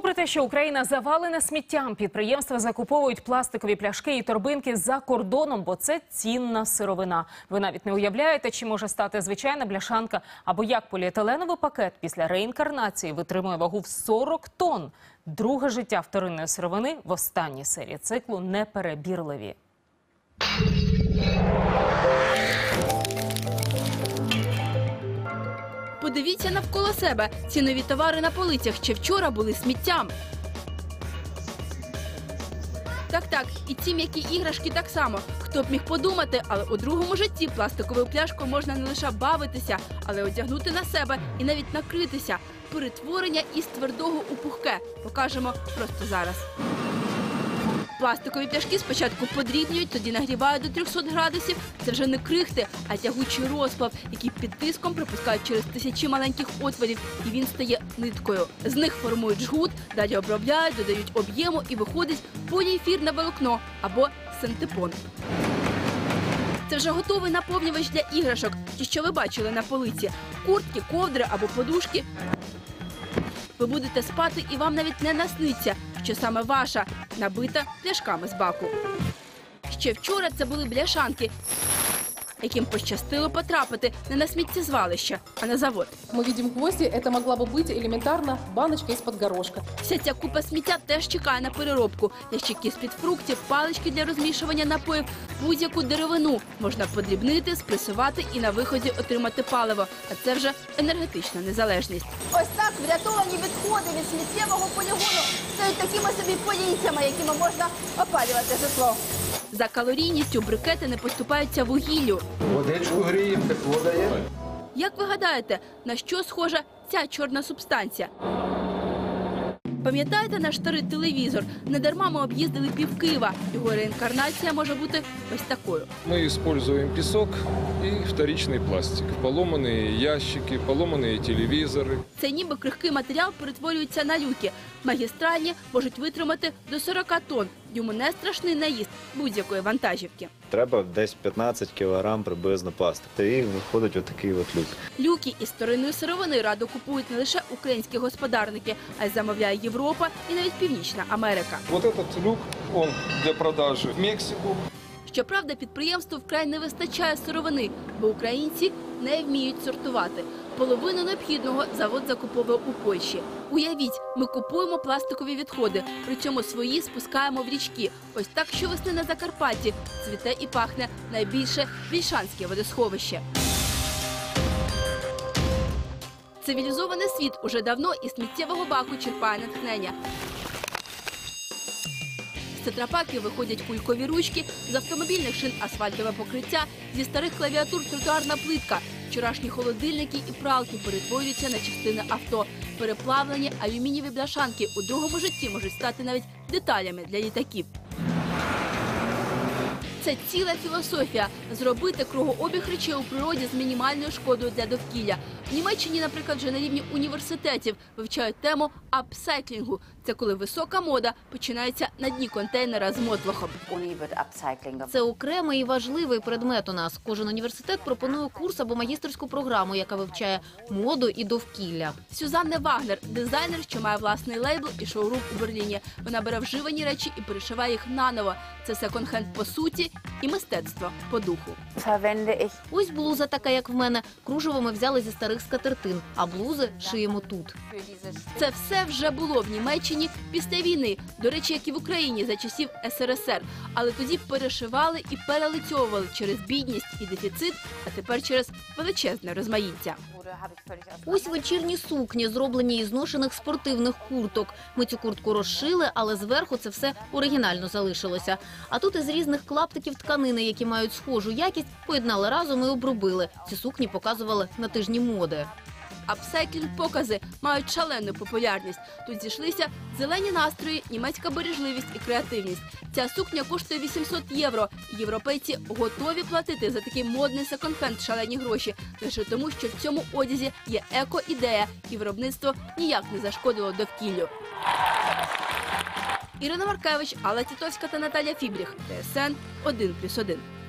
Попри те, що Україна завалена сміттям, підприємства закуповують пластикові пляшки і торбинки за кордоном, бо це цінна сировина. Ви навіть не уявляєте, чи може стати звичайна бляшанка, або як поліетиленовий пакет після реінкарнації витримує вагу в 40 тонн. Друге життя вторинної сировини в останній серії циклу неперебірливі. Подивіться навколо себе. Ці нові товари на полицях ще вчора були сміттям. Так, так, і ці м'які іграшки так само. Хто б міг подумати, але у другому житті пластиковою пляшкою можна не лише бавитися, але одягнути на себе і навіть накритися. Перетворення із твердого у пухке покажемо просто зараз. Пластикові пляшки спочатку подрібнюють, тоді нагрівають до 300 градусів. Це вже не крихти, а тягучий розплав, який під тиском пропускають через тисячі маленьких отворів, і він стає ниткою. З них формують жгут, далі обробляють, додають об'єму і виходить поліефірне волокно або синтепон. Це вже готовий наповнювач для іграшок, ті, що ви бачили на полиці: куртки, ковдри або подушки. Ви будете спати, і вам навіть не насниться, що саме ваша набита пляшками з баку. Ще вчора це були бляшанки, яким пощастило потрапити не на сміттєзвалище, а на завод. Мы видим гвозди, это могла бы быть элементарно баночка из-под горошка. Вся ця купа сміття теж чекає на переробку. Ящики з-під фруктів, палички для розмішування напоїв, будь-яку деревину можна подрібнити, спресувати і на виході отримати паливо. А це вже енергетична незалежність. Ось так врятовані відходи від сміттєвого полігону стають такими собі поліцями, якими можна опалювати житло. За калорійністю брикети не поступаються вугіллю. Водичку гріємо, тепло дає. Як ви гадаєте, на що схожа ця чорна субстанція? Пам'ятаєте наш старий телевізор? Недарма ми об'їздили пів Києва. Його реінкарнація може бути ось такою. Мы используем песок и вторичный пластик. Поломанные ящики, поломанные телевизоры. Цей ніби крихкий матеріал перетворюється на люки. Магістральні можуть витримати до 40 тонн. Йому не страшний наїзд будь-якої вантажівки. Треба десь 15 кілограм приблизно пластику. І виходить отакий от люк. Люки із старинної сировини радо купують не лише українські господарники, а й замовляє Європа і навіть Північна Америка. Вот этот люк, он для продажи в Мексику. Щоправда, підприємству вкрай не вистачає сировини, бо українці не вміють сортувати. Половину необхідного завод закуповує у Польщі. Уявіть, ми купуємо пластикові відходи, при цьому свої спускаємо в річки. Ось так щовесни на Закарпатті цвіте і пахне найбільше вільшанське водосховище. Цивілізований світ уже давно із сміттєвого баку черпає натхнення. З тетрапаків виходять кулькові ручки, з автомобільних шин асфальтове покриття, зі старих клавіатур тротуарна плитка. Вчорашні холодильники і пралки перетворюються на частини авто. Переплавлені алюмінієві бляшанки у другому житті можуть стати навіть деталями для літаків. Це ціла філософія зробити кругообіг речей у природі з мінімальною шкодою для довкілля. В Німеччині, наприклад, вже на рівні університетів вивчають тему апсайклінгу. Це коли висока мода починається на дні контейнера з мотлохом. Це окремий і важливий предмет у нас. Кожен університет пропонує курс або магістерську програму, яка вивчає моду і довкілля. Сюзанне Вагнер, дизайнер, що має власний лейбл і шоурум у Берліні. Вона бере вживані речі і перешиває їх наново. Це секонд-хенд по суті і мистецтво по духу. Ось блуза така, як в мене. Кружево ми взяли зі старих скатертин, а блузи шиємо тут. Це все вже було в Німеччині після війни. До речі, як і в Україні за часів СРСР. Але тоді перешивали і перелицьовували через бідність і дефіцит, а тепер через величезне розмаїття. Ось вечірні сукні, зроблені із зношених спортивних курток. Ми цю куртку розшили, але зверху це все оригінально залишилося. А тут із різних клаптиків тканини, які мають схожу якість, поєднали разом і обробили. Ці сукні показували на тижні моди. Апсайклінг покази мають шалену популярність. Тут зійшлися зелені настрої, німецька бережливість і креативність. Ця сукня коштує 800 євро. Європейці готові платити за такий модний секонд-хенд шалені гроші лише тому, що в цьому одязі є еко-ідея, і виробництво ніяк не зашкодило довкіллю. Ірина Маркевич, Алла Тітовська та Наталя Фібріх. ТСН 1+,1.